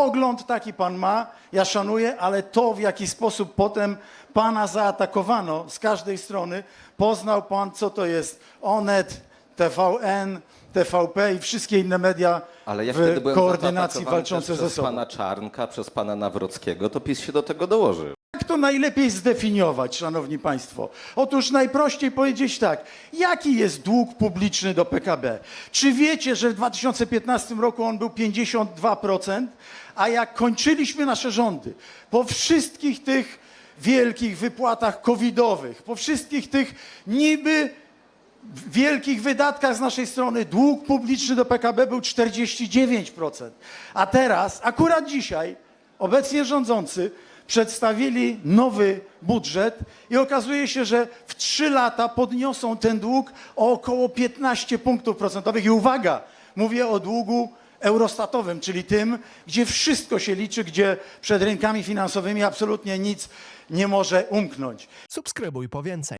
Pogląd taki pan ma, ja szanuję, ale to, w jaki sposób potem pana zaatakowano z każdej strony, poznał pan, co to jest Onet, TVN, TVP i wszystkie inne media Ale ja w wtedy byłem koordynacji walczące ze przez sobą. pana Czarnka, przez pana Nawrockiego, to PiS się do tego dołoży. To najlepiej zdefiniować, szanowni państwo? Otóż najprościej powiedzieć tak, jaki jest dług publiczny do PKB? Czy wiecie, że w 2015 roku on był 52%, a jak kończyliśmy nasze rządy, po wszystkich tych wielkich wypłatach covidowych, po wszystkich tych niby wielkich wydatkach z naszej strony dług publiczny do PKB był 49%. A teraz, akurat dzisiaj, obecnie rządzący przedstawili nowy budżet i okazuje się, że w 3 lata podniosą ten dług o około 15 punktów procentowych. I uwaga, mówię o długu eurostatowym, czyli tym, gdzie wszystko się liczy, gdzie przed rynkami finansowymi absolutnie nic nie może umknąć. Subskrybuj po więcej.